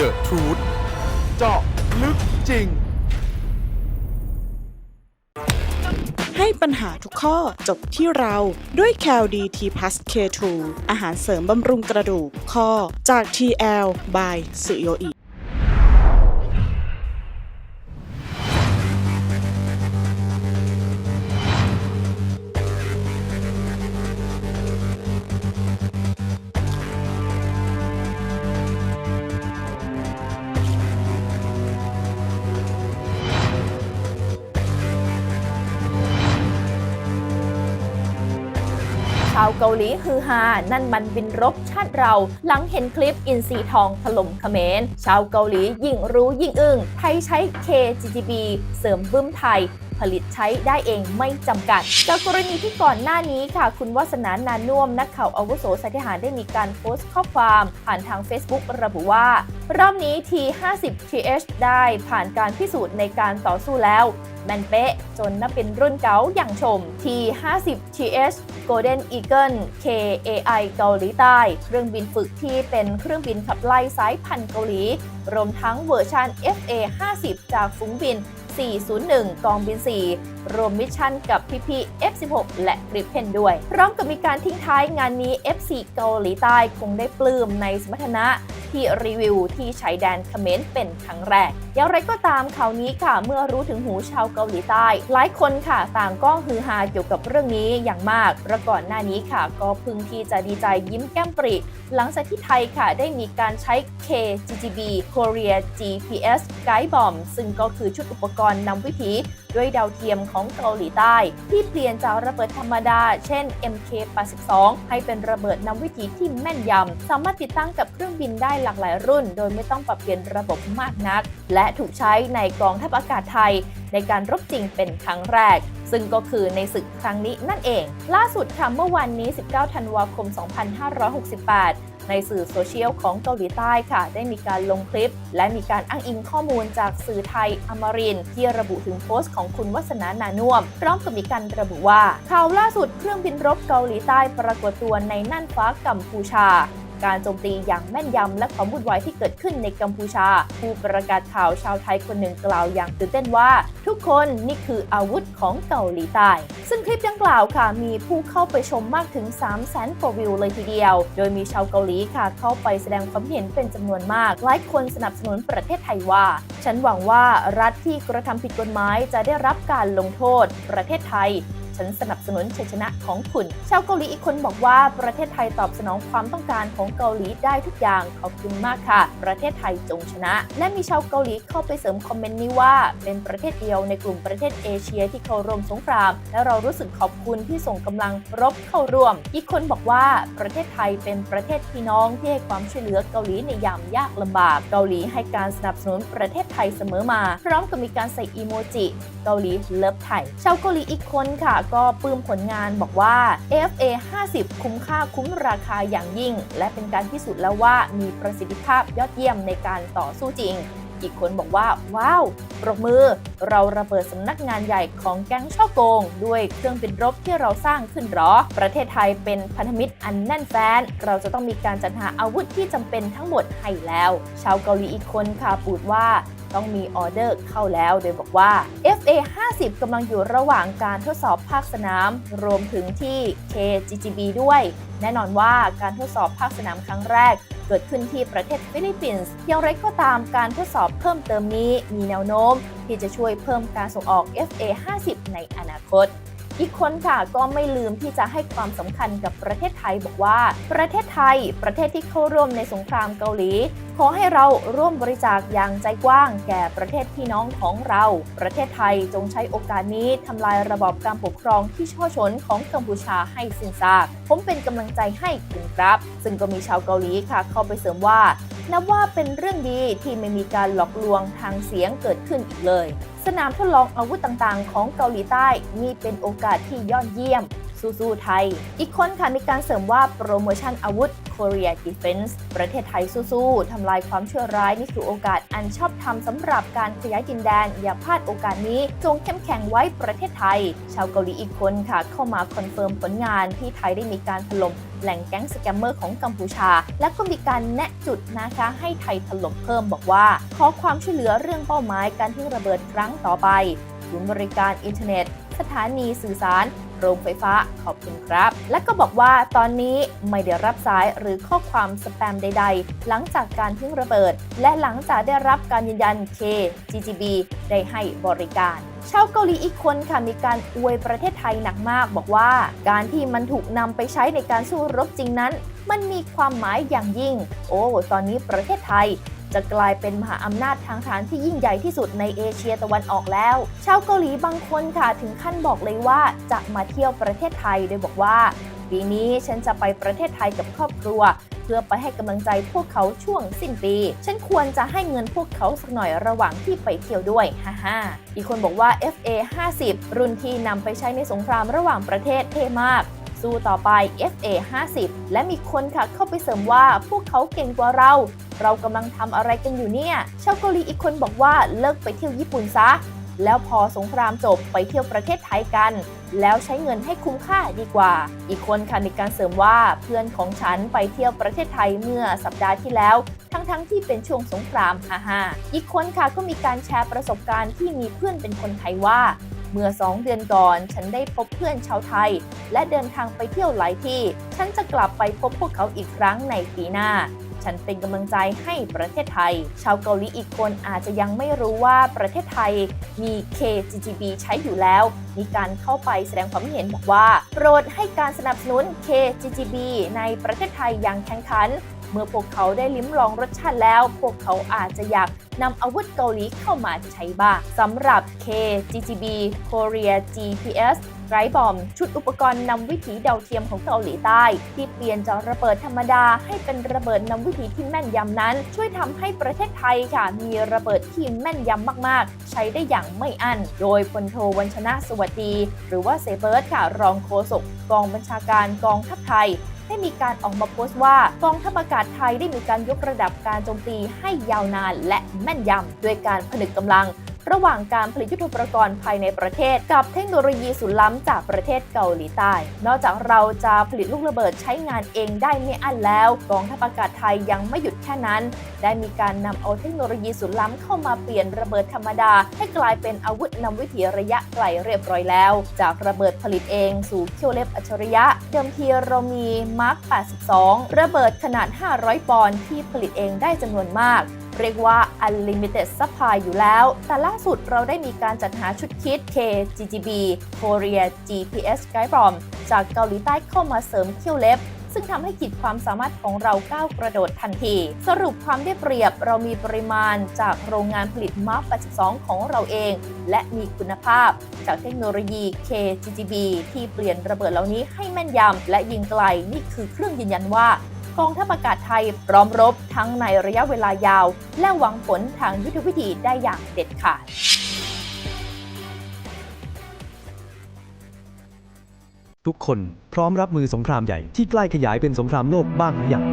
The Truth เจาะลึกจริง ให้ปัญหาทุกข้อจบที่เราด้วยแคลดีทีพัสเคทูอาหารเสริมบำรุงกระดูกข้อจาก TL by สุโยอิ ฮือฮา นั่นมันบินรบชาติเรา หลังเห็นคลิปอินซีทองถล่มเขมร ชาวเกาหลียิ่งรู้ยิ่งอึ้งไทยใช้ KGGB เสริมบึ้มไทย ผลิตใช้ได้เองไม่จำกัด จากกรณีที่ก่อนหน้านี้ค่ะ คุณวัสนานานุ่วมนักข่าวอาวุโสสายทหารได้มีการโพสต์ข้อความผ่านทาง Facebook ระบุว่า รอบนี้ T50 TH ได้ผ่านการพิสูจน์ในการต่อสู้แล้วแมนเป๊ะจนนับเป็นรุ่นเก๋าอย่างชม T50 TH Golden Eagle KAI เกาหลีใต้ เครื่องบินฝึกที่เป็นเครื่องบินขับไล่สายพันธุ์เกาหลี รวมทั้งเวอร์ชัน FA50 จากฝูงบิน 401 กองบิน 4 รวมมิชชั่นกับพี่ๆ F16 และกริปเพนด้วย พร้อมกับมีการทิ้งท้ายงานนี้ F4 เกาหลีใต้คงได้ปลื้มในสมรรถนะที่รีวิวที่ชายแดนเขมรเป็นครั้งแรก อย่างไรก็ตามข่าวนี้ค่ะ เมื่อรู้ถึงหูชาวเกาหลีใต้ หลายคนค่ะ ต่างก็ฮือฮาเกี่ยวกับเรื่องนี้อย่างมากเพระก่อนหน้านี้ค่ะ ก็พึงที่จะดีใจยิ้มแก้มปริ หลังจากที่ไทยค่ะ ได้มีการใช้ KGGB Korea GPS Guide Bomb ซึ่งก็คือชุดอุปกรณ์นำวิถีด้วยดาวเทียมของเกาหลีใต้ ที่เปลี่ยนจากระเบิดธรรมดา เช่น MK82 ให้เป็นระเบิดนำวิถีที่แม่นยำ สามารถติดตั้งกับเครื่องบินได้หลากหลายรุ่น โดยไม่ต้องปรับเปลี่ยนระบบมากนัก และถูกใช้ในกองทัพอากาศไทย ในการรบจริงเป็นครั้งแรก ซึ่งก็คือในศึกครั้งนี้นั่นเอง ล่าสุดค่ะเมื่อวันนี้ 19 ธันวาคม 2568 ในสื่อโซเชียลของเกาหลีใต้ค่ะ ได้มีการลงคลิป และมีการอ้างอิงข้อมูลจากสื่อไทยอมรินที่ระบุถึงโพสต์ของคุณวัฒนานานุ่วมพร้อมกับมีการระบุว่าข่าวล่าสุดเครื่องบินรบเกาหลีใต้ปรากฏตัวในน่านฟ้ากัมพูชา การโจมตีอย่างแม่นยำและความวุ่นวายที่เกิดขึ้นในกัมพูชา ผู้ประกาศข่าวชาวไทยคนหนึ่งกล่าวอย่างตื่นเต้นว่า ทุกคนนี่คืออาวุธของเกาหลีใต้ ซึ่งคลิปดังกล่าวค่ะมีผู้เข้าไปชมมากถึง 3 0 0 0 0 0กว่าวิวเลยทีเดียว โดยมีชาวเกาหลีค่ะเข้าไปแสดงความเห็นเป็นจำนวนมาก หลายคนสนับสนุนประเทศไทยว่า ฉันหวังว่ารัฐที่กระทำผิดกฎหมายจะได้รับการลงโทษประเทศไทย ฉันสนับสนุนชัยชนะของคุณ ชาวเกาหลีอีกคนบอกว่าประเทศไทยตอบสนองความต้องการของเกาหลีได้ทุกอย่างขอบคุณมากค่ะ ประเทศไทยจงชนะ และมีชาวเกาหลีเข้าไปเสริมคอมเมนต์นี้ว่าเป็นประเทศเดียวในกลุ่มประเทศเอเชียที่เข้าร่วมสงคราม และเรารู้สึกขอบคุณที่ส่งกำลังรบเข้าร่วม อีกคนบอกว่าประเทศไทยเป็นประเทศพี่น้องที่ให้ความช่วยเหลือเกาหลีในยามยากลำบาก เกาหลีให้การสนับสนุนประเทศไทยเสมอมา พร้อมกับมีการใส่อีโมจิ เกาหลีเลิฟไทย ชาวเกาหลีอีกคนค่ะก็ปลื้มผลงานบอกว่า AFA 50 คุ้มค่าคุ้มราคาอย่างยิ่ง และเป็นการพิสูจน์แล้วว่ามีประสิทธิภาพยอดเยี่ยมในการต่อสู้จริง อีกคนบอกว่า ว้าวปรบมือ เราระเบิดสำนักงานใหญ่ของแก๊งช่อโกง ด้วยเครื่องบินรบที่เราสร้างขึ้นหรอ ประเทศไทยเป็นพันธมิตรอันแน่นแฟนเราจะต้องมีการจัดหาอาวุธที่จำเป็นทั้งหมดให้แล้ว ชาวเกาหลีอีกคนค่ะปูดว่า ต้องมีออเดอร์เข้าแล้ว โดยบอกว่า FA 50กำลังอยู่ระหว่างการทดสอบภาคสนาม รวมถึงที่ KGGB ด้วย แน่นอนว่าการทดสอบภาคสนามครั้งแรกเกิดขึ้นที่ประเทศฟิลิปปินส์อย่างไรก็ตามการทดสอบเพิ่มเติมนี้มีแนวโน้ม ที่จะช่วยเพิ่มการส่งออก FA 50ในอนาคต อีกคนค่ะก็ไม่ลืมที่จะให้ความสำคัญกับประเทศไทยบอกว่า ประเทศไทย ประเทศที่เข้าร่วมในสงครามเกาหลีขอให้เราร่วมบริจาคอย่างใจกว้าง แก่ประเทศพี่น้องของเรา ประเทศไทยจงใช้โอกาสนี้ทำลายระบอบการปกครองที่ช่อชนของกัมพูชาให้สิ้นซาก ผมเป็นกำลังใจให้คุณครับ ซึ่งก็มีชาวเกาหลีค่ะ เข้าไปเสริมว่า นับว่าเป็นเรื่องดีที่ไม่มีการหลอกลวงทางเสียงเกิดขึ้นอีกเลย สนามทดลองอาวุธต่างๆ ของเกาหลีใต้นี่เป็นโอกาสที่ยอดเยี่ยม สู้ๆไทย อีกคนค่ะมีการเสริมว่าโปรโมชั่นอาวุธ Korea Defense ประเทศไทยสู้ๆทำลายความชั่วร้ายนี่คือโอกาสอันชอบธรรมสำหรับการขยายดินแดน อย่าพลาดโอกาสนี้ จงเข้มแข็งไว้ประเทศไทย ชาวเกาหลีอีกคนค่ะ เข้ามาคอนเฟิร์มผลงานที่ไทยได้มีการถล่มแหล่งแก๊งสแกมเมอร์ของกัมพูชา และก็มีการแนะจุดนะคะให้ไทยถล่มเพิ่มบอกว่า ขอความช่วยเหลือเรื่องเป้าหมายการทิ้งระเบิดครั้งต่อไปศูนย์บริการอินเทอร์เน็ต สถานีสื่อสาร โรงไฟฟ้าขอบคุณครับ และก็บอกว่าตอนนี้ไม่ได้รับสายหรือข้อความสแปมใด ๆ หลังจากการทิ้งระเบิด และหลังจากได้รับการยืนยัน K GGB ได้ให้บริการชาวเกาหลีอีกคนค่ะมีการอวยประเทศไทยหนักมาก บอกว่า การที่มันถูกนำไปใช้ในการสู้รบจริงนั้น มันมีความหมายอย่างยิ่ง โอ้ ตอนนี้ประเทศไทย จะกลายเป็นมหาอำนาจทางทหารที่ยิ่งใหญ่ที่สุดในเอเชียตะวันออกแล้ว ชาวเกาหลีบางคนค่ะถึงขั้นบอกเลยว่าจะมาเที่ยวประเทศไทยโดยบอกว่า ปีนี้ฉันจะไปประเทศไทยกับครอบครัวเพื่อไปให้กำลังใจพวกเขาช่วงสิ้นปี ฉันควรจะให้เงินพวกเขาสักหน่อยระหว่างที่ไปเที่ยวด้วยฮ่าฮ่าอีกคนบอกว่า FA 50 รุ่นที่นำไปใช้ในสงครามระหว่างประเทศเท่มากสู้ต่อไป FA 50 และมีคนค่ะเข้าไปเสริมว่าพวกเขาเก่งกว่าเรา เรากำลังทำอะไรกันอยู่เนี่ยชาวเกาหลีอีกคนบอกว่าเลิกไปเที่ยวญี่ปุ่นซะ แล้วพอสงครามจบไปเที่ยวประเทศไทยกัน แล้วใช้เงินให้คุ้มค่าดีกว่า อีกคนค่ะมีการเสริมว่าเพื่อนของฉันไปเที่ยวประเทศไทยเมื่อสัปดาห์ที่แล้วทั้งๆทที่เป็นช่วงสงครามฮ่าฮอีกคนค่ะก็มีการแชร์ประสบการณ์ที่มีเพื่อนเป็นคนไทยว่า เมื่อ 2 เดือนก่อน ฉันได้พบเพื่อนชาวไทย และเดินทางไปเที่ยวหลายที่ ฉันจะกลับไปพบพวกเขาอีกครั้งในปีหน้า ฉันเป็นกำลังใจให้ประเทศไทย ชาวเกาหลีอีกคนอาจจะยังไม่รู้ว่าประเทศไทยมี KGGB ใช้อยู่แล้ว มีการเข้าไปแสดงความเห็นบอกว่า โปรดให้การสนับสนุน KGGB ในประเทศไทยอย่างแข่งขันเมื่อพวกเขาได้ลิ้มลองรสชาติแล้ว พวกเขาอาจจะอยากนำอาวุธเกาหลีเข้ามาใช้บ้างสำหรับ KGGB Korea GPS ไรบอม ชุดอุปกรณ์นำวิถีดาวเทียมของเกาหลีใต้ ที่เปลี่ยนจากระเบิดธรรมดา ให้เป็นระเบิดนำวิถีที่แม่นยำนั้น ช่วยทำให้ประเทศไทยค่ะ มีระเบิดที่แม่นยำมากๆ ใช้ได้อย่างไม่อั้น โดยพลโทวัญชนะสวัสดี หรือว่าเซเบิร์ตค่ะรองโฆษกกองบัญชาการกองทัพไทยได้มีการออกมาโพสต์ว่ากองทัพอากาศไทยได้มีการยกระดับการโจมตีให้ยาวนานและแม่นยำด้วยการผนึกกำลัง ระหว่างการผลิตยุทโธปกรณ์ภายในประเทศ กับเทคโนโลยีสุดล้ำจากประเทศเกาหลีใต้ นอกจากเราจะผลิตลูกระเบิดใช้งานเองได้ไม่อั้นแล้วกองทัพอากาศไทยยังไม่หยุดแค่นั้น ได้มีการนำเอาเทคโนโลยีสุดล้ำเข้ามาเปลี่ยนระเบิดธรรมดา ให้กลายเป็นอาวุธนำวิถีระยะไกลเรียบร้อยแล้ว จากระเบิดผลิตเองสู่เคียวเล็บอัจฉริยะ เดิมทีเรามีมาร์ค 82 ระเบิดขนาด 500 ปอนด์ที่ผลิตเองได้จำนวนมาก เรียกว่า unlimited supply อยู่แล้ว แต่ล่าสุดเราได้มีการจัดหาชุดคิด KGGB Korea GPS Guide Bomb จากเกาหลีใต้เข้ามาเสริมเขี้ยวเล็บซึ่งทำให้ขีดความสามารถของเราก้าวกระโดดทันที สรุปความได้เปรียบเรามีปริมาณจากโรงงานผลิตมาร์ค82 ของเราเอง และมีคุณภาพ จากเทคโนโลยี KGGB ที่เปลี่ยนระเบิดเหล่านี้ให้แม่นยำและยิงไกล นี่คือเครื่องยืนยันว่า กองทัพอากาศไทยพร้อมรบทั้งในระยะเวลายาว และหวังผลทางยุทธวิธีได้อย่างเด็ดขาดทุกคนพร้อมรับมือสงครามใหญ่ที่ใกล้ขยายเป็นสงครามโลกบ้างหรือยัง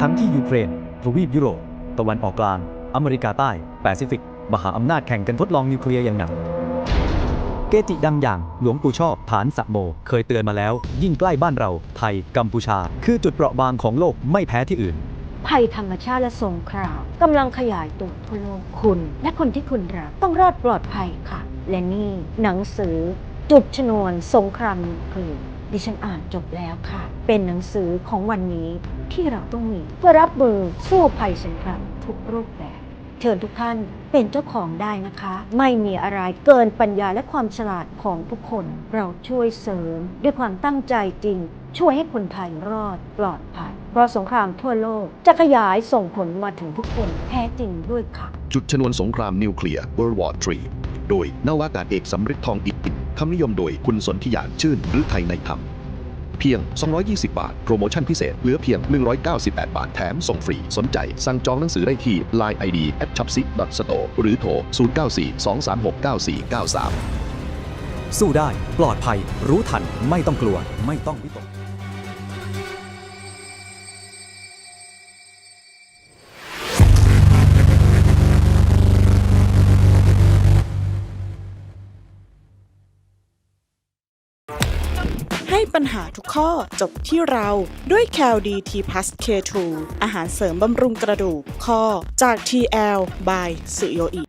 ทั้งที่ยูเครนทวีปยุโรป ตะวันออกกลาง อเมริกาใต้ แปซิฟิก มหาอำนาจแข่งกันทดลองนิวเคลียร์อย่างหนัก เกจิดังอย่างหลวงปู่ชอบฐานสะโม เคยเตือนมาแล้ว ยิ่งใกล้บ้านเรา ไทย กัมพูชา คือจุดเปราะบางของโลกไม่แพ้ที่อื่น ภัยธรรมชาติและสงครามกำลังขยายตัวทั่วโลกคุณ และคนที่คุณรักต้องรอดปลอดภัยค่ะ และนี่หนังสือ จุดชนวนสงครามนิวเคลียร์ดิฉันอ่านจบแล้วค่ะ เป็นหนังสือของวันนี้ที่เราต้องมีเพื่อรับมือสู้ภัยสงครามทุกรูปแบบ เชิญทุกท่านเป็นเจ้าของได้นะคะ ไม่มีอะไรเกินปัญญาและความฉลาดของทุกคน เราช่วยเสริมด้วยความตั้งใจจริง ช่วยให้คนไทยรอดปลอดภัยเพราะสงครามทั่วโลกจะขยายส่งผลมาถึงทุกคนแท้จริงด้วยค่ะ จุดชนวนสงครามนิวเคลียร์ World War III โดยนาวากาศเอกสำริดทองอิฐคำนิยมโดยคุณสนธิยานชื่นหรือไทยในธรรม เพียง 220 บาท โปรโมชั่นพิเศษ เหลือเพียง 198 บาท แถมส่งฟรี สนใจ สั่งจองหนังสือได้ที่ Line ID at c h o p s i store หรือโทร 094 236 9493 สู้ได้ ปลอดภัย รู้ทัน ไม่ต้องกลัว ไม่ต้องวิตก ปัญหาทุกข้อจบที่เราด้วยแคลดีทีพัสเคทูอาหารเสริมบำรุงกระดูกข้อจาก TL by สุโยอิ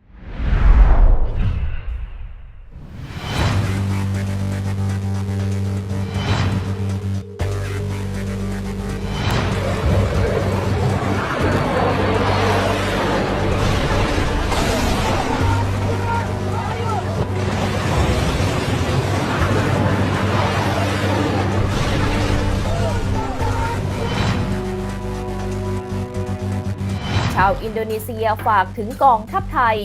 นโดนีเซียฝากถึงกองทัพไทย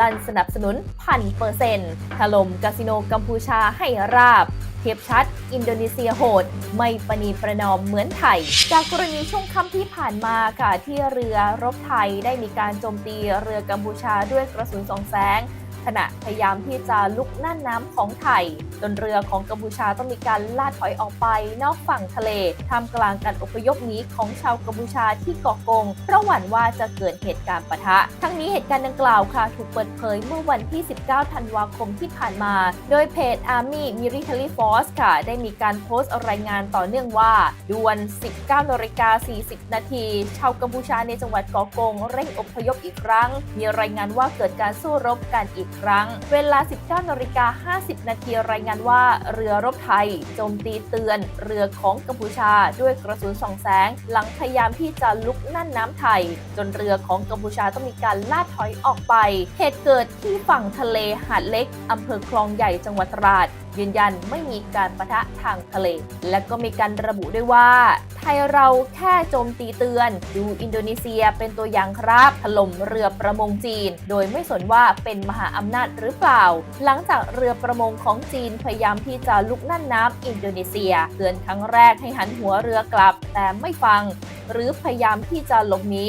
ลั่นสนับสนุนพันเปอร์เซ็นต์ถล่มคาสิโนกัมพูชาให้ราบ เทียบชัด อินโดนีเซียโหด ไม่ประนีประนอมเหมือนไทย จากกรณีช่วงค่ำที่ผ่านมาค่ะที่เรือรบไทยได้มีการโจมตีเรือกัมพูชาด้วยกระสุนสองแสง ขณะพยายามที่จะลุกน่านน้ำของไทยจนเรือของกัมพูชาต้องมีการล่าถอยออกไปนอกฝั่งทะเลท่ามกลางการอพยพหนีของชาวกัมพูชาที่เกาะกงเพราะหวั่นว่าจะเกิดเหตุการณ์ปะทะ ทั้งนี้เหตุการณ์ดังกล่าวค่ะ ถูกเปิดเผยเมื่อวันที่ 19 ธันวาคมที่ผ่านมา โดยเพจ Army Military Force ค่ะ ได้มีการโพสต์รายงานต่อเนื่องว่าด่วน 19นาฬิกา40 นาที ชาวกัมพูชาในจังหวัดเกาะกง เร่งอพยพอีกครั้ง มีรายงานว่าเกิดการสู้รบกันอีกครั้ง เวลา 19นาฬิกา50 นาทีรายงานว่าเรือรบไทย โจมตีเตือน เรือของกัมพูชาด้วยกระสุนส่องแสง หลังพยายามที่จะลุกนั่นน้ำไทย จนเรือของกัมพูชาต้องมีการล่าถอยออกไป เหตุเกิดที่ฝั่งทะเลหาดเล็กอำเภอคลองใหญ่จังหวัดตราด ยืนยันไม่มีการประทะทางทะเล และก็มีการระบุด้วยว่า ไทยเราแค่โจมตีเตือน ดูอินโดนีเซียเป็นตัวอย่างครับถล่มเรือประมงจีน โดยไม่สนว่าเป็นมหาอำนาจหรือเปล่า หลังจากเรือประมงของจีนพยายามที่จะลุกน่านน้ำอินโดนีเซีย เตือนครั้งแรกให้หันหัวเรือกลับ แต่ไม่ฟัง หรือพยายามที่จะหลบหนี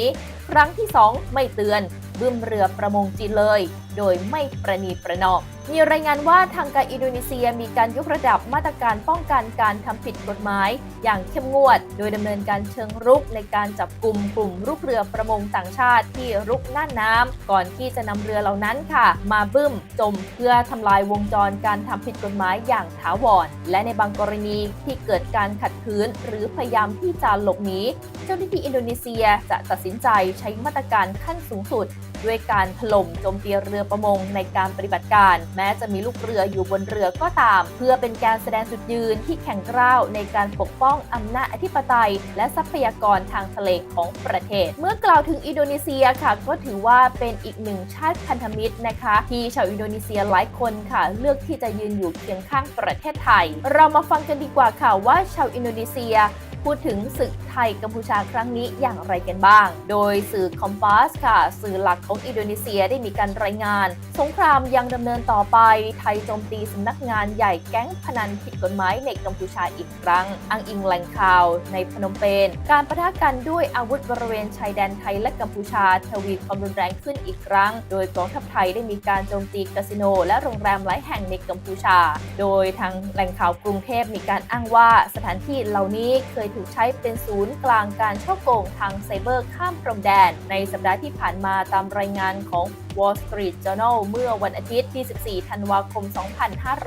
ครั้งที่ 2 ไม่เตือนบึ้มเรือประมงจีนเลย โดยไม่ประนีประนอม มีรายงานว่าทางการอินโดนีเซียมีการยกระดับมาตรการป้องกันการทำผิดกฎหมาย อย่างเข้มงวด โดยดำเนินการเชิงรุกในการจับกลุ่มกลุ่มลูกเรือประมงต่างชาติที่รุกน่านน้ำก่อนที่จะนำเรือเหล่านั้นค่ะ มาบึ้มจมเพื่อทำลายวงจรการทำผิดกฎหมายอย่างถาวร และในบางกรณีที่เกิดการขัดขืน หรือพยายามที่จะหลบหนีเจ้าหน้าที่อินโดนีเซียจะตัดสินใจใช้มาตรการขั้นสูงสุด ด้วยการถล่มโจมตีเรือประมงในการปฏิบัติการ แม้จะมีลูกเรืออยู่บนเรือก็ตาม เพื่อเป็นการแสดงจุดยืนที่แข็งกร้าวในการปกป้องอำนาจอธิปไตย และทรัพยากรทางทะเลของประเทศ เมื่อกล่าวถึงอินโดนีเซียค่ะ ก็ถือว่าเป็นอีกหนึ่งชาติพันธมิตรนะคะ ที่ชาวอินโดนีเซียหลายคนค่ะ เลือกที่จะยืนอยู่เคียงข้างประเทศไทย เรามาฟังกันดีกว่าค่ะว่าชาวอินโดนีเซีย พูดถึงศึกไทยกัมพูชาครั้งนี้อย่างไรกันบ้าง โดยสื่อคอมพาสค่ะ สื่อหลักของอินโดนีเซียได้มีการรายงาน สงครามยังดำเนินต่อไป ไทยโจมตีสำนักงานใหญ่แก๊งพนันผิดกฎหมายในกัมพูชาอีกครั้ง อ้างอิงแหล่งข่าว ในพนมเปญ การประทะกันด้วยอาวุธบริเวณชายแดนไทยและกัมพูชาทวีความรุนแรงขึ้นอีกครั้ง โดยกองทัพไทยได้มีการโจมตีคาสิโน และโรงแรมหลายแห่งในกัมพูชา โดยทางแหล่งข่าวกรุงเทพมีการอ้างว่าสถานที่เหล่านี้เคยถูกใช้เป็นศูนย์กลางการช่อโกงทางไซเบอร์ข้ามพรมแดน ในสัปดาห์ที่ผ่านมาตามรายงานของ Wall Street Journal เมื่อวันอาทิตย์ที่ 14 ธันวาคม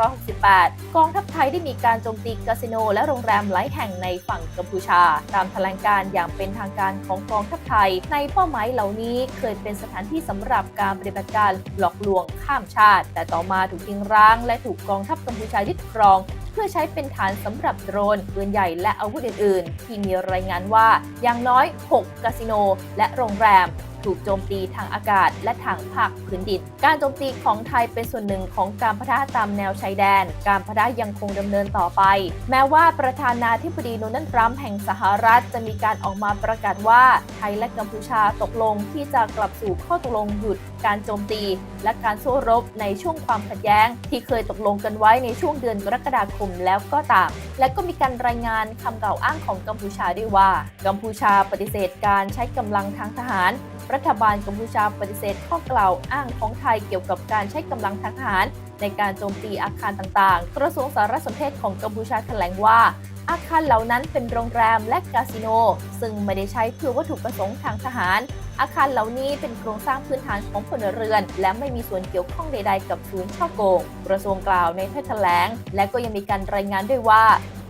2568 กองทัพไทยได้มีการโจมตีคาสิโน และโรงแรมหลายแห่งในฝั่งกัมพูชา ตามแถลงการอย่างเป็นทางการของกองทัพไทย ในเป้าหมายเหล่านี้เคยเป็นสถานที่สำหรับการปฏิบัติการหลอกลวงข้ามชาติ แต่ต่อมาถูกทิ้งร้าง และถูกกองทัพกัมพูชายึดครองเพื่อใช้เป็นฐานสำหรับโดรนปืนใหญ่และอาวุธอื่น ๆ ที่มีรายงานว่าอย่างน้อย 6 คาสิโน และโรงแรม ถูกโจมตีทางอากาศและทางภาคพื้นดิน การโจมตีของไทยเป็นส่วนหนึ่งของการพะทะตามแนวชายแดน การพะทะยังคงดำเนินต่อไป แม้ว่าประธานาธิบดีโดนัลด์ทรัมป์แห่งสหรัฐจะมีการออกมาประกาศว่าไทยและกัมพูชาตกลงที่จะกลับสู่ข้อตกลงหยุดการโจมตี และการสู้รบในช่วงความขัดแย้ง ที่เคยตกลงกันไว้ในช่วงเดือนกรกฎาคมแล้วก็ตาม และก็มีการรายงานคำกล่าวอ้างของกัมพูชาด้วยว่า กัมพูชาปฏิเสธการใช้กำลังทางทหาร รัฐบาลกัมพูชาปฏิเสธข้อกล่าวอ้างของไทยเกี่ยวกับการใช้กำลังทหาร ในการโจมตีอาคารต่างๆ กระทรวงสารสนเทศของกัมพูชาแถลงว่า อาคารเหล่านั้นเป็นโรงแรมและคาสิโน ซึ่งไม่ได้ใช้เพื่อวัตถุประสงค์ทางทหาร อาคารเหล่านี้เป็นโครงสร้างพื้นฐานของพลเรือน และไม่มีส่วนเกี่ยวข้องใด ๆ กับศูนย์ช่อโกง กระทรวงกล่าวในถ้อยแถลง และก็ยังมีการรายงานด้วยว่า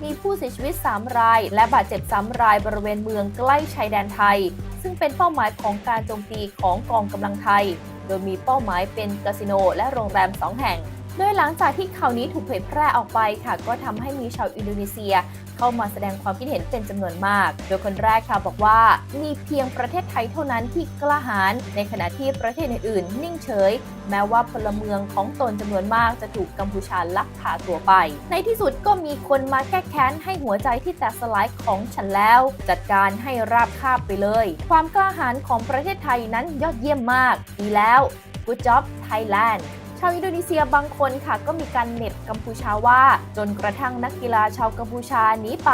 มีผู้เสียชีวิต 3 ราย และบาดเจ็บ 3 รายบริเวณเมืองใกล้ชายแดนไทย ซึ่งเป็นเป้าหมายของการโจมตีของกองกำลังไทย โดยมีเป้าหมายเป็นคาสิโนและโรงแรม 2 แห่ง โดยหลังจากที่ข่าวนี้ถูกเผยแพร่ออกไปค่ะ ก็ทำให้มีชาวอินโดนีเซีย เข้ามาแสดงความคิดเห็นเป็นจำนวนมาก โดยคนแรกค่ะบอกว่า มีเพียงประเทศไทยเท่านั้นที่กล้าหาญในขณะที่ประเทศอื่นๆ นิ่งเฉย แม้ว่าพลเมืองของตนจำนวนมากจะถูกกัมพูชาลักพาตัวไป ในที่สุดก็มีคนมาแก้แค้นให้หัวใจที่แตกสลายของฉันแล้ว จัดการให้ราบคาบไปเลย ความกล้าหาญของประเทศไทยนั้นยอดเยี่ยมมาก ดีแล้ว Good job Thailand ชาวอินโดนีเซียบางคนค่ะก็มีการเหน็บกัมพูชาว่า จนกระทั่งนักกีฬาชาวกัมพูชาหนีไป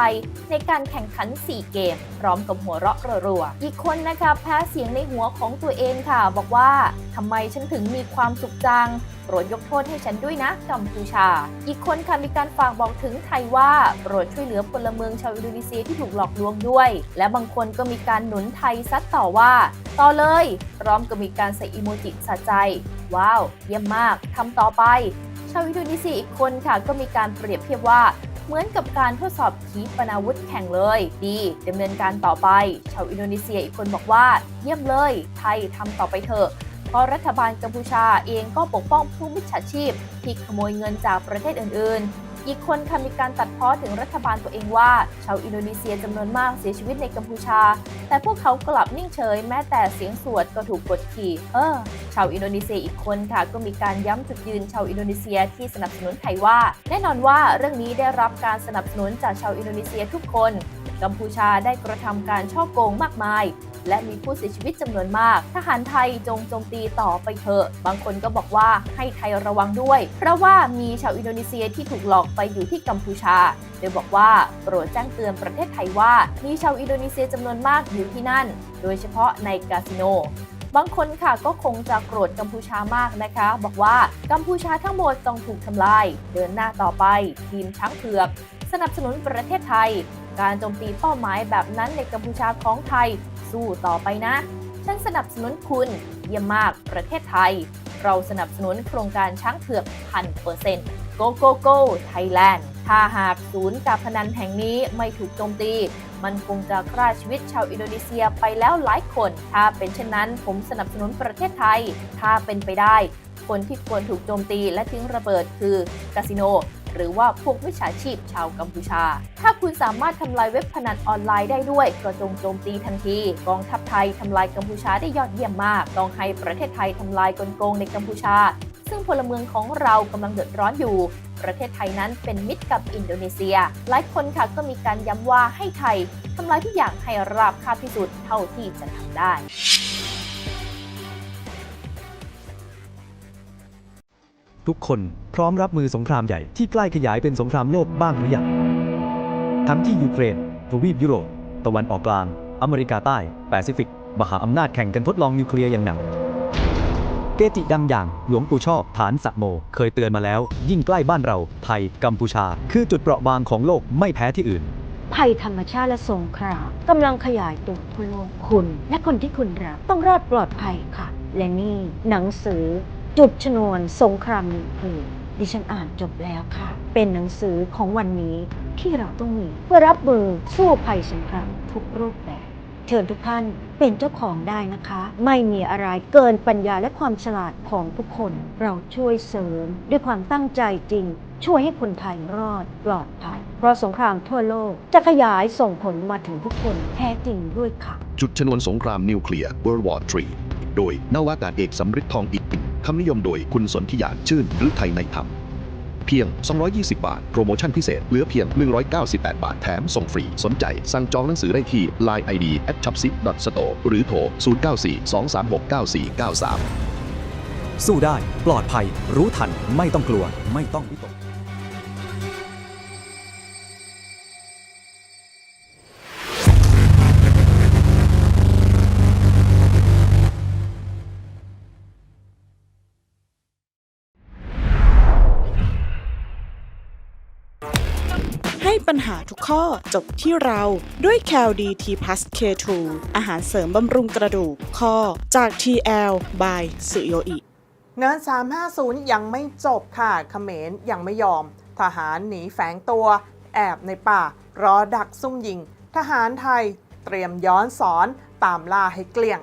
ในการแข่งขัน 4 เกม พร้อมกับหัวเราะรัวๆอีกคนนะคะแพ้เสียงในหัวของตัวเองค่ะ บอกว่าทำไมฉันถึงมีความสุขจัง โปรดยกโทษให้ฉันด้วยนะกัมพูชา อีกคนค่ะมีการฝากบอกถึงไทยว่าโปรดช่วยเหลือพลเมืองชาวอินโดนีเซียที่ถูกหลอกลวงด้วย และบางคนก็มีการหนุนไทยซัดต่อว่า ต่อเลย พร้อมกับมีการใส่อีโมจิสะใจ ว้าว เยี่ยมมากทำต่อไป ชาวอินโดนีเซียอีกคนค่ะก็มีการเปรียบเทียบว่าเหมือนกับการทดสอบขีปนาวุธแข่งเลย ดีดำเนินการต่อไป ชาวอินโดนีเซียอีกคนบอกว่า เยี่ยมเลย ไทยทำต่อไปเถอะ ราะรัฐบาลกัมพูชาเองก็ปกป้องผู้มิจฉาชีพที่ขโมยเงินจากประเทศอื่น ๆ อีกคนค่ะมีการตัดพ้อถึงรัฐบาลตัวเองว่า ชาวอินโดนีเซียจำนวนมากเสียชีวิตในกัมพูชา แต่พวกเขากลับนิ่งเฉย แม้แต่เสียงสวดก็ถูกกดขี่ เออ ชาวอินโดนีเซียอีกคนค่ะ ก็มีการย้ำจุดยืนชาวอินโดนีเซียที่สนับสนุนไทยว่า แน่นอนว่าเรื่องนี้ได้รับการสนับสนุนจากชาวอินโดนีเซียทุกคน กัมพูชาได้กระทำการช่อโกงมากมาย และมีผู้เสียชีวิตจำนวนมาก ทหารไทยจงโจมตีต่อไปเถอะ บางคนก็บอกว่าให้ไทยระวังด้วย เพราะว่ามีชาวอินโดนีเซียที่ถูกหลอกไปอยู่ที่กัมพูชา โดยบอกว่าโปรดแจ้งเตือนประเทศไทยว่า มีชาวอินโดนีเซียจำนวนมากอยู่ที่นั่น โดยเฉพาะในคาสิโนบางคนค่ะก็คงจะโกรธกัมพูชามากนะคะ บอกว่ากัมพูชาทั้งหมดต้องถูกทำลาย เดินหน้าต่อไป ทีมช้างเผือกสนับสนุนประเทศไทย การโจมตีเป้าหมายแบบนั้นในกัมพูชาของไทย สู้ต่อไปนะ ฉันสนับสนุนคุณเยี่ยมมากประเทศไทย เราสนับสนุนโครงการช้างเผือกพันเปอร์เซ็นต์ Go Go Go Thailand ถ้าหากศูนย์การพนันแห่งนี้ไม่ถูกโจมตี มันคงจะฆ่าชีวิตชาวอินโดนีเซียไปแล้วหลายคน ถ้าเป็นเช่นนั้น ผมสนับสนุนประเทศไทย ถ้าเป็นไปได้ คนที่ควรถูกโจมตีและทิ้งระเบิดคือคาสิโน หรือว่าพวกวิชาชีพชาวกัมพูชา ถ้าคุณสามารถทำลายเว็บพนันออนไลน์ได้ด้วย ก็จงโจมตีทันที กองทัพไทยทำลายกัมพูชาได้ยอดเยี่ยมมาก ต้องให้ประเทศไทยทำลายกลโกงในกัมพูชา ซึ่งพลเมืองของเรากำลังเดือดร้อนอยู่ประเทศไทยนั้นเป็นมิตรกับอินโดนีเซีย หลายคนค่ะก็มีการย้ำว่าให้ไทยทำลายทุกอย่างให้ราบคาบที่สุดเท่าที่จะทำได้ ทุกคนพร้อมรับมือสงครามใหญ่ที่ใกล้ขยายเป็นสงครามโลกบ้างหรือยัง ทั้งที่ยูเครนทวีปยุโรป ตะวันออกกลาง อเมริกาใต้ แปซิฟิก มหาอำนาจแข่งกันทดลองนิวเคลียร์อย่างหนัก เกจิดังอย่างหลวงปู่ชอบฐานสะโม เคยเตือนมาแล้ว ยิ่งใกล้บ้านเรา ไทย กัมพูชา คือจุดเปราะบางของโลกไม่แพ้ที่อื่น ภัยธรรมชาติและสงครามกำลังขยายตัวทั่วโลกคุณ และคนที่คุณรักต้องรอดปลอดภัยค่ะ และนี่หนังสือ จุดชนวนสงครามนิวเคลียร์ดิฉันอ่านจบแล้วค่ะ เป็นหนังสือของวันนี้ที่เราต้องมี เพื่อรับมือสู้ภัยสงครามทุกรูปแบบ เชิญทุกท่านเป็นเจ้าของได้นะคะ ไม่มีอะไรเกินปัญญาและความฉลาดของทุกคน เราช่วยเสริมด้วยความตั้งใจจริง ช่วยให้คนไทยรอดปลอดภัย เพราะสงครามทั่วโลกจะขยายส่งผลมาถึงทุกคนแท้จริงด้วยค่ะ จุดชนวนสงครามนิวเคลียร์ World War III โดยนาวากาศเอกสำริดทองอิฐ คำนิยมโดยคุณสนธิยาชื่นหรือไทยในธรรม เพียง 220 บาท โปรโมชั่นพิเศษ เหลือเพียง 198 บาทแถมส่งฟรี สนใจ สั่งจองหนังสือได้ที่ Line ID at c h o p s i p store หรือโทร 094 236 9493 สู้ได้ ปลอดภัย รู้ทัน ไม่ต้องกลัว ไม่ต้องวิตก ปัญหาทุกข้อจบที่เราด้วย c a l d t p l u s K2 อาหารเสริมบำรุงกระดูกข้อจาก TL by สุโยอิเนิน350 ยังไม่จบค่ะเขมรยังไม่ยอม ทหารหนีแฝงตัว แอบในป่า รอดักซุ่มยิง ทหารไทยเตรียมย้อนสอนตามล่าให้เกลี้ยง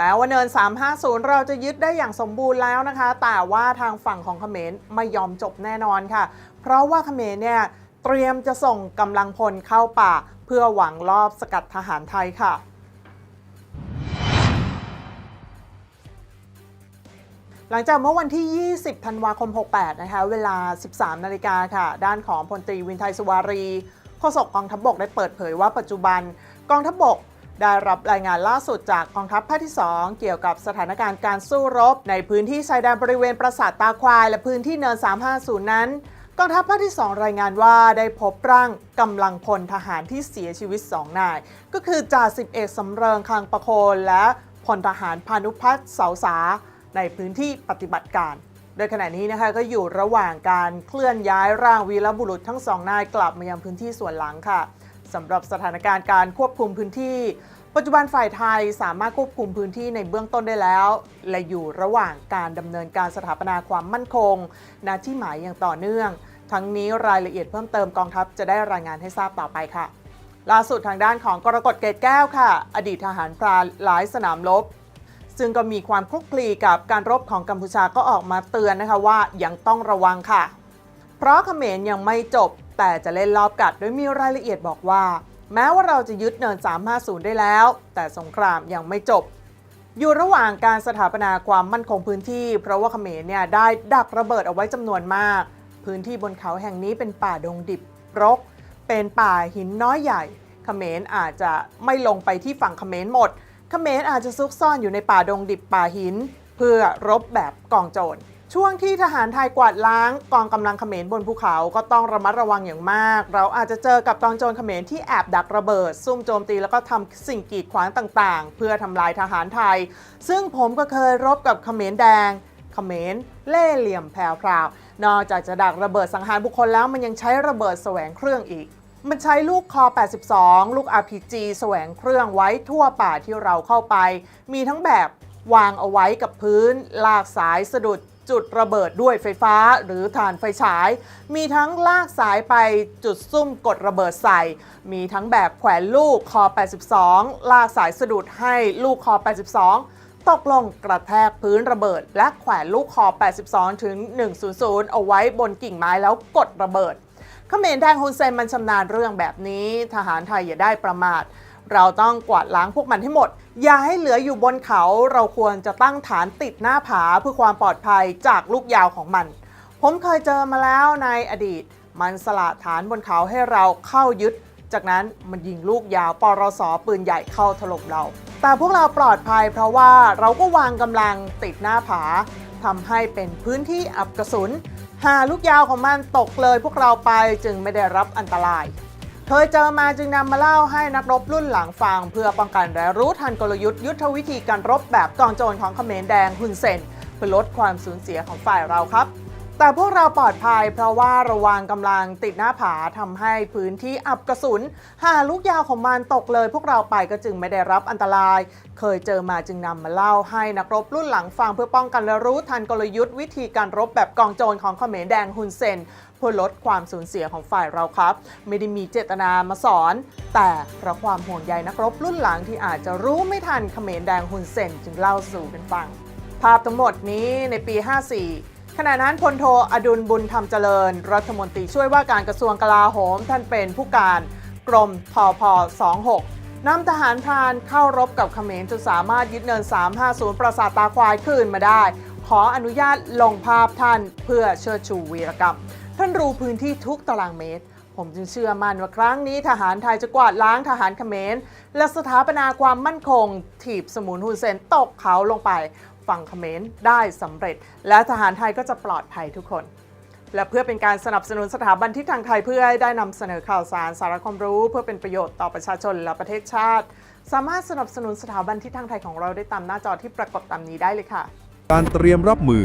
แม้ว่าเนิน 350 เราจะยึดได้อย่างสมบูรณ์แล้วนะคะ แต่ว่าทางฝั่งของเขมรไม่ยอมจบแน่นอนค่ะ เพราะว่าเขมรเนี่ยเตรียมจะส่งกำลังพลเข้าป่า เพื่อหวังลอบสกัดทหารไทยค่ะหลังจากเมื่อวันที่ 20 ธันวาคม 68 นะคะ เวลา 13 นาฬิกาค่ะ ด้านของพลตรีวินไทยสุวารี โฆษกกองทัพบกได้เปิดเผยว่าปัจจุบัน กองทัพบก ได้รับรายงานล่าสุดจากกองทัพภาคที่ 2 เกี่ยวกับสถานการณ์การสู้รบ ในพื้นที่ชายแดนบริเวณปราสาทตาควาย และพื้นที่เนิน 350 นั้นกองทัพภาคที่ 2 รายงานว่าได้พบร่างกำลังพลทหารที่เสียชีวิต 2 นาย ก็คือจ่าสิบเอกสำเริงคังประโคนและพลทหารพานุพัฒน์เสาสา ในพื้นที่ปฏิบัติการ โดยขณะนี้นะคะก็อยู่ระหว่างการเคลื่อนย้ายร่างวีรบุรุษทั้งสองนายกลับมายังพื้นที่ส่วนหลังค่ะ สำหรับสถานการณ์การควบคุมพื้นที่ ปัจจุบันฝ่ายไทยสามารถควบคุมพื้นที่ในเบื้องต้นได้แล้ว และอยู่ระหว่างการดำเนินการสถาปนาความมั่นคงณที่หมายอย่างต่อเนื่อง ทั้งนี้รายละเอียดเพิ่มเติมกองทัพจะได้รายงานให้ทราบต่อไปค่ะ ล่าสุดทางด้านของกรกฎเกตแก้วค่ะ อดีตทหารพรานหลายสนามรบซึ่งก็มีความคลุกคลีกับการรบของกัมพูชาก็ออกมาเตือนนะคะว่ายังต้องระวังค่ะ เพราะเขมรยังไม่จบ แต่จะเล่นรอบกัดโดยมีรายละเอียดบอกว่า แม้ว่าเราจะยึดเนิน 350 ได้แล้ว แต่สงครามยังไม่จบ อยู่ระหว่างการสถาปนาความมั่นคงพื้นที่ เพราะว่าเขมรเนี่ยได้ดักระเบิดเอาไว้จำนวนมาก พื้นที่บนเขาแห่งนี้เป็นป่าดงดิบรก เป็นป่าหินน้อยใหญ่ เขมรอาจจะไม่ลงไปที่ฝั่งเขมรหมด เขมรอาจจะซุกซ่อนอยู่ในป่าดงดิบป่าหิน เพื่อรบแบบกองโจร ช่วงที่ทหารไทยกวาดล้างกองกำลังเขมรบนภูเขาก็ต้องระมัดระวังอย่างมาก เราอาจจะเจอกับกองโจรเขมรที่แอบดักระเบิด ซุ่มโจมตีแล้วก็ทำสิ่งกีดขวางต่างๆ เพื่อทำลายทหารไทย ซึ่งผมก็เคยรบกับเขมรแดงเขมรเล่เหลี่ยมแพรวๆนอกจากจะดักระเบิดสังหารบุคคลแล้วมันยังใช้ระเบิดแสวงเครื่องอีก มันใช้ลูกคอ 82 ลูก RPG แสวงเครื่องไว้ทั่วป่าที่เราเข้าไป มีทั้งแบบวางเอาไว้กับพื้น ลากสายสะดุด จุดระเบิดด้วยไฟฟ้าหรือถ่านไฟฉาย มีทั้งลากสายไปจุดซุ่มกดระเบิดใส่ มีทั้งแบบแขวนลูกคอ 82 ลากสายสะดุดให้ลูกคอ 82 ตกลงกระแทกพื้นระเบิด และแขวนลูกคอ 82 ถึง 100 เอาไว้บนกิ่งไม้แล้วกดระเบิดเขมรแดงฮุนเซนมันชำนาญเรื่องแบบนี้ ทหารไทยอย่าได้ประมาท เราต้องกวาดล้างพวกมันให้หมด อย่าให้เหลืออยู่บนเขาเราควรจะตั้งฐานติดหน้าผาเพื่อความปลอดภัยจากลูกยาวของมัน ผมเคยเจอมาแล้วในอดีต มันสละฐานบนเขาให้เราเข้ายึด จากนั้นมันยิงลูกยาวปรสปืนใหญ่เข้าถล่มเรา แต่พวกเราปลอดภัยเพราะว่าเราก็วางกำลังติดหน้าผาทำให้เป็นพื้นที่อับกระสุนหาลูกยาวของมันตกเลยพวกเราไปจึงไม่ได้รับอันตราย เคยเจอมาจึงนำมาเล่าให้นักรบรุ่นหลังฟัง เพื่อป้องกันและรู้ทันกลยุทธ์ยุทธวิธีการรบแบบกองโจรของเขมรแดงฮุนเซนเพื่อลดความสูญเสียของฝ่ายเราครับ แต่พวกเราปลอดภัยเพราะว่าระวางกำลังติดหน้าผาทำให้พื้นที่อับกระสุน หาลูกยาวของมันตกเลย พวกเราไปก็จึงไม่ได้รับอันตราย เคยเจอมาจึงนำมาเล่าให้นักรบรุ่นหลังฟังเพื่อป้องกันและรู้ทันกลยุทธ์วิธีการรบแบบกองโจรของเขมรแดงฮุนเซน เพื่อลดความสูญเสียของฝ่ายเราครับ ไม่ได้มีเจตนามาสอน แต่เพราะความห่วงใยนักรบรุ่นหลังที่อาจจะรู้ไม่ทันเขมรแดงฮุนเซนจึงเล่าสู่กันฟัง ภาพทั้งหมดนี้ในปี 54ขณะนั้นพลโทอดุลบุญธรรมเจริญ รัฐมนตรีช่วยว่าการกระทรวงกลาโหม ท่านเป็นผู้การกรมทพ26นำทหารพรานเข้ารบกับเขมรจนสามารถยึดเนิน 350 ปราสาทตาควายคืนมาได้ ขออนุญาตลงภาพท่านเพื่อเชิดชูวีรกรรม ท่านรู้พื้นที่ทุกตารางเมตร ผมจึงเชื่อมั่นว่าครั้งนี้ทหารไทยจะกวาดล้างทหารเขมร และสถาปนาความมั่นคง ถีบสมุนฮุนเซนตกเขาลงไปฝั่งเขมรได้สำเร็จ และทหารไทยก็จะปลอดภัยทุกคน และเพื่อเป็นการสนับสนุนสถาบันที่ทางไทยเพื่อให้ได้นำเสนอข่าวสารสาระความรู้ เพื่อเป็นประโยชน์ต่อประชาชนและประเทศชาติ สามารถสนับสนุนสถาบันที่ทางไทยของเราได้ตามหน้าจอที่ปรากฏตามนี้ได้เลยค่ะ การเตรียมรับมือ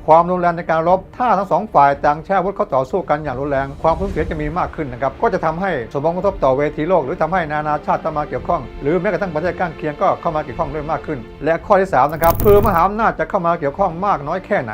ความรุนแรงในการรบ ถ้าทั้งสองฝ่ายต่างแช่วุธเข้าต่อสู้กันอย่างรุนแรง ความสูญเสียจะมีมากขึ้นนะครับ ก็จะทำให้สมองกระทบต่อเวทีโลก หรือทำให้นานาชาติต้องมาเกี่ยวข้อง หรือแม้กระทั่งประเทศข้างเคียงก็เข้ามาเกี่ยวข้องด้วยมากขึ้น และข้อที่สามนะครับคือมหาอำนาจจะเข้ามาเกี่ยวข้องมากน้อยแค่ไหน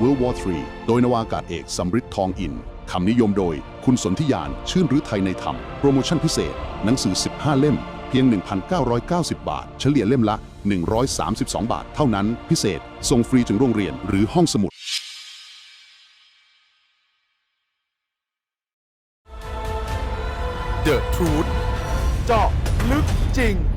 World War III โดยนวากาศเอกสำริดทองอิน คำนิยมโดยคุณสนธิยาน ชื่นรือไทยในธรรม โปรโมชั่นพิเศษ หนังสือ 15 เล่ม เพียง 1,990 บาท เฉลี่ยเล่มละ 132 บาท เท่านั้น พิเศษ ส่งฟรีถึงโรงเรียนหรือห้องสมุด The Truth เจาะลึกจริง